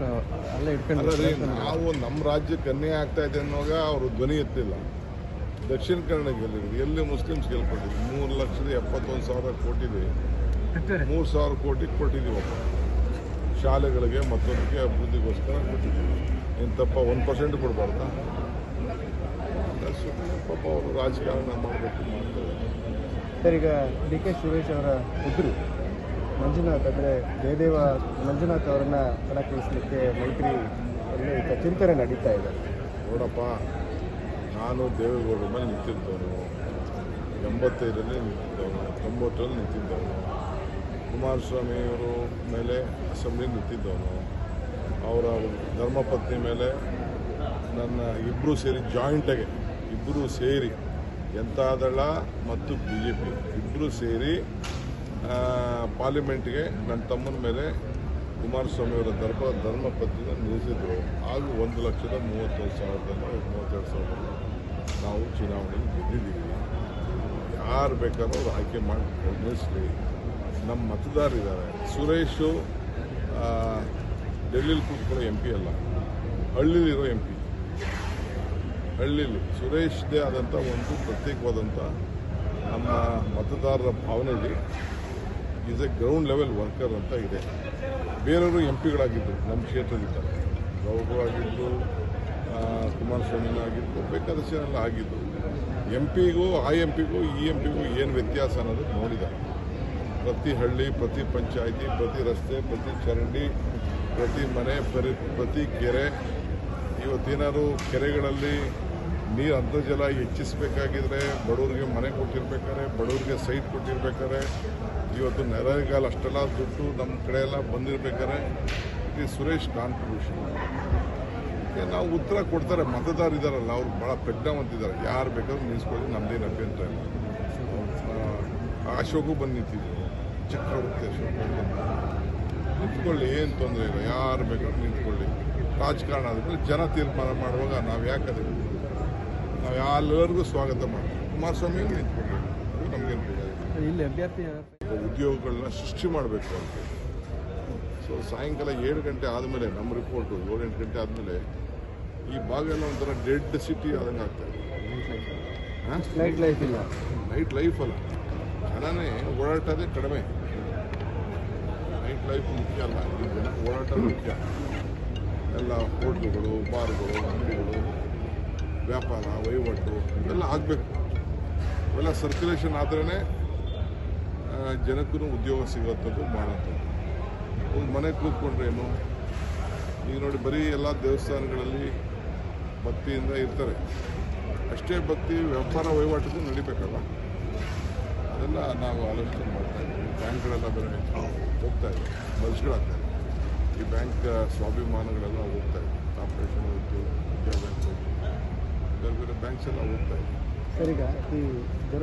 ಅಷ್ಟು ಅಲ್ಲೇ ಇಟ್ಕೊಂಡು ಅಲ್ಲ ರೀ ನಾವು ನಮ್ಮ ರಾಜ್ಯಕ್ಕೆ ಅನ್ಯಾಯ ಆಗ್ತಾ ಇದೆ ಅನ್ನೋವಾಗ ಅವರು ಧ್ವನಿ ಎತ್ತಿಲ್ಲ. ದಕ್ಷಿಣ ಕನ್ನಡ ಗೆಲ್ಲಿದ್ರು. ಎಲ್ಲಿ ಮುಸ್ಲಿಮ್ಸ್ ಗೆಲ್ಕೊಂಡಿದ್ವಿ ಮೂರು ಲಕ್ಷದ ಎಪ್ಪತ್ತೊಂದು ಸಾವಿರ ಕೋಟಿದೆ ಮೂರು ಸಾವಿರ ಕೋಟಿ ಕೊಟ್ಟಿದ್ದೀವಿ ಶಾಲೆಗಳಿಗೆ ಮತ್ತೊಂದಕ್ಕೆ ಅಭಿವೃದ್ಧಿಗೋಸ್ಕರ ಕೊಟ್ಟಿದ್ದೀವಿ. ಏನು ತಪ್ಪ ಒಂದು ಪರ್ಸೆಂಟ್ ಕೊಡಬಾರ್ದಾ? ಪಾಪ ಅವರು ರಾಜಕಾರಣ ಮಾಡಬೇಕು ಮಾಡ್ತಾರೆ. ಸರ್ ಈಗ ಡಿ ಕೆ ಸುರೇಶ್ ಅವರ ಪುತ್ರಿ ಮಂಜುನಾಥ್ ಅಂದರೆ ಜಯದೇವ ಮಂಜುನಾಥ್ ಅವರನ್ನ ಕಣಕ್ಕಿಳಿಸಲಿಕ್ಕೆ ಮೈತ್ರಿ ಚಿಂತನೆ ನಡೀತಾ ಇದೆ. ನೋಡಪ್ಪ, ನಾನು ದೇವೇಗೌಡರ ಮೇಲೆ ನಿಂತಿದ್ದವನು. ಎಂಬತ್ತೈದರಲ್ಲಿ ನಿಂತಿದ್ದವನು, ತೊಂಬತ್ತರಲ್ಲಿ ನಿಂತಿದ್ದವನು. ಕುಮಾರಸ್ವಾಮಿಯವರು ಮೇಲೆ ಅಸೆಂಬ್ಲಿ ನಿಂತಿದ್ದವನು. ಅವರ ಧರ್ಮಪತ್ನಿ ಮೇಲೆ ನನ್ನ ಇಬ್ಬರು ಸೇರಿ ಜಾಯಿಂಟಾಗಿ ಇಬ್ಬರು ಸೇರಿ ಜನತಾದಳ ಮತ್ತು ಬಿ ಜೆ ಪಿ ಇಬ್ಬರು ಸೇರಿ ಪಾರ್ಲಿಮೆಂಟ್ಗೆ ನನ್ನ ತಮ್ಮನ ಮೇಲೆ ಕುಮಾರಸ್ವಾಮಿಯವರ ಧರ್ಮ ಧರ್ಮಪತ್ನಿನ ನಿಲ್ಲಿಸಿದ್ರು. ಆಗ ಒಂದು ಲಕ್ಷದ ಮೂವತ್ತೊಂದು ಸಾವಿರದಲ್ಲಿ ಮೂವತ್ತೆರಡು ಸಾವಿರದಲ್ಲಿ ನಾವು ಚುನಾವಣೆಗೆ ಗೆದ್ದಿದ್ದೀವಿ. ಯಾರು ಬೇಕಾದ್ರೂ ಅವ್ರು ಆಯ್ಕೆ ಮಾಡಿ ನಿಲ್ಲಿಸಲಿ ನಮ್ಮ ಮತದಾರರಿದ್ದಾರೆ ಸುರೇಶು ಡೆಲ್ಲಿಲಿ ಕೂತ್ಕೊಳ್ಳೋ ಎಂ ಪಿ ಅಲ್ಲ. ಹಳ್ಳಿಲಿರೋ ಎಂ ಪಿ. ಹಳ್ಳಿಲಿ ಸುರೇಶ್ದೇ ಆದಂಥ ಒಂದು ಪ್ರತ್ಯೇಕವಾದಂಥ ನಮ್ಮ ಮತದಾರರ ಭಾವನೆಯಲ್ಲಿ is a ground level worker ಅಂತ ಇದೆ. ಬೇರೆಯವರು ಎಂ ಪಿಗಳಾಗಿದ್ದರು ನಮ್ಮ ಕ್ಷೇತ್ರದಿಂದ. ಗೌಡ್ರು ಆಗಿದ್ದು ಕುಮಾರಸ್ವಾಮಿನೂ ಆಗಿದ್ದು ಬೇಕಾದಷ್ಟು ಜನ ಎಲ್ಲ ಆಗಿದ್ದು ಎಂ ಪಿಗೂ ಆ ಎಂ ಪಿಗೂ ಈ ಎಂ ಪಿಗೂ ಏನು ವ್ಯತ್ಯಾಸ ಅನ್ನೋದು ನೋಡಿದ್ದಾರೆ. ಪ್ರತಿ ಹಳ್ಳಿ, ಪ್ರತಿ ಪಂಚಾಯಿತಿ, ಪ್ರತಿ ರಸ್ತೆ, ಪ್ರತಿ ಚರಂಡಿ, ಪ್ರತಿ ಮನೆ, ಪ್ರತಿ ಪ್ರತಿ ಕೆರೆ. ಇವತ್ತೇನಾದ್ರು ಕೆರೆಗಳಲ್ಲಿ ನೀರು ಅಂತರ್ಜಲ ಹೆಚ್ಚಿಸಬೇಕಾಗಿದ್ರೆ ಬಡವರಿಗೆ ಮನೆ ಕೊಟ್ಟಿರ್ಬೇಕಾದ್ರೆ, ಬಡವರಿಗೆ ಸೈಟ್ ಕೊಟ್ಟಿರ್ಬೇಕಾದ್ರೆ ಇವತ್ತು ನೆರವಿಗಾಲ ಅಷ್ಟೆಲ್ಲ ದುಡ್ಡು ನಮ್ಮ ಕಡೆಯೆಲ್ಲ ಬಂದಿರ್ಬೇಕಾದ್ರೆ ಇಟ್ ಸುರೇಶ್ ಕಾಂಟ್ರಿಬ್ಯೂಷನ್ ನಾವು ಉತ್ತರ ಕೊಡ್ತಾರೆ, ಮತದಾರ ಇದ್ದಾರಲ್ಲ ಅವ್ರು ಭಾಳ ಪೆಟ್ಟವಂತಿದ್ದಾರೆ ಯಾರು ಬೇಕಾದ್ರೂ ನಿಲ್ಲಿಸ್ಕೊಳ್ಳಿ ನಮ್ದೇನು ಅಭ್ಯಂತರ ಇಲ್ಲ ಅಶೋಕು ಬಂದು ನಿಂತಿದ್ರು. ಚಕ್ರವರ್ತಿ ಅಶೋಕ್ ನಿಂತ್ಕೊಳ್ಳಿ, ಏನು ತೊಂದರೆ ಇಲ್ಲ, ಯಾರು ಬೇಕಾದ್ರೂ ನಿಂತ್ಕೊಳ್ಳಿ. ರಾಜಕಾರಣ ಆದರೆ ಜನ ತೀರ್ಮಾನ ಮಾಡುವಾಗ ನಾವು ಯಾಕೆ ಅದಕ್ಕೆ ನಾವು ಎಲ್ಲರಿಗೂ ಸ್ವಾಗತ ಮಾಡ್ತೀವಿ. ಕುಮಾರಸ್ವಾಮಿ ನಿಂತ್ಕೊಳ್ಳಿ. ನಮಗೇನು ಬೇಕಾಗಿಲ್ಲ. ಇಲ್ಲಿ ಅಭ್ಯರ್ಥಿ ಉದ್ಯೋಗಗಳನ್ನ ಸೃಷ್ಟಿ ಮಾಡಬೇಕು ಅಂತ. ಸೊ ಸಾಯಂಕಾಲ ಏಳು ಗಂಟೆ ಆದಮೇಲೆ ನಮ್ಮ ರಿಪೋರ್ಟು ಏಳೆಂಟು ಗಂಟೆ ಆದಮೇಲೆ ಈ ಭಾಗ ಎಲ್ಲ ಒಂಥರ ಡೆಡ್ ಸಿಟಿ ಆದಂಗೆ ಆಗ್ತಾ ಇದೆ. ಹಾಂ? ನೈಟ್ ಲೈಫ್ ಇಲ್ಲ. ನೈಟ್ ಲೈಫ್ ಅಲ್ಲ. ಜನನೇ ಓಡಾಟದೇ ಕಡಿಮೆ. ನೈಟ್ ಲೈಫ್ ಮುಖ್ಯ ಅಲ್ಲ. ಈ ಜನ ಓಡಾಟ ಮುಖ್ಯ. ಎಲ್ಲ ಹೋಟ್ಲುಗಳು ಬಾರ್ಗಳು ಅಂಗಡಿಗಳು ವ್ಯಾಪಾರ ವಹಿವಾಟು ಇವೆಲ್ಲ ಆಗಬೇಕು. ಇವೆಲ್ಲ ಸರ್ಕ್ಯುಲೇಷನ್ ಆದ್ರೇ ಜನಕ್ಕೂ ಉದ್ಯೋಗ ಸಿಗೋಂಥದ್ದು ಮಾಡೋಂಥದ್ದು ಒಂದು ಮನೆ ಕೂತ್ಕೊಂಡ್ರೇನು ಈಗ ನೋಡಿ ಬರೀ ಎಲ್ಲ ದೇವಸ್ಥಾನಗಳಲ್ಲಿ ಭಕ್ತಿಯಿಂದ ಇರ್ತಾರೆ. ಅಷ್ಟೇ ಭಕ್ತಿ ವ್ಯಾಪಾರ ವಹಿವಾಟಿಗೂ ನಡಿಬೇಕಲ್ಲ? ಅದೆಲ್ಲ ನಾವು ಆಲೋಚನೆ ಮಾಡ್ತಾ ಇದ್ದೀವಿ. ಬ್ಯಾಂಕ್ಗಳೆಲ್ಲ ಬೇರೆ ಹೋಗ್ತಾ ಇದೆ. ಬಲ್ಸ್ಗಳಾಗ್ತಾ ಇದೆ. ಈ ಬ್ಯಾಂಕ್ ಸ್ವಾಭಿಮಾನಗಳೆಲ್ಲ ಹೋಗ್ತಾ ಇದೆ. ಕಾರ್ಪೊರೇಷನ್ ಹೋಯ್ತು ವಿದ್ಯಾ ಬ್ಯಾಂಕ್ ಬೇರೆ ಬೇರೆ ಬ್ಯಾಂಕ್ಸ್ ಎಲ್ಲ ಹೋಗ್ತಾ ಇದೆ.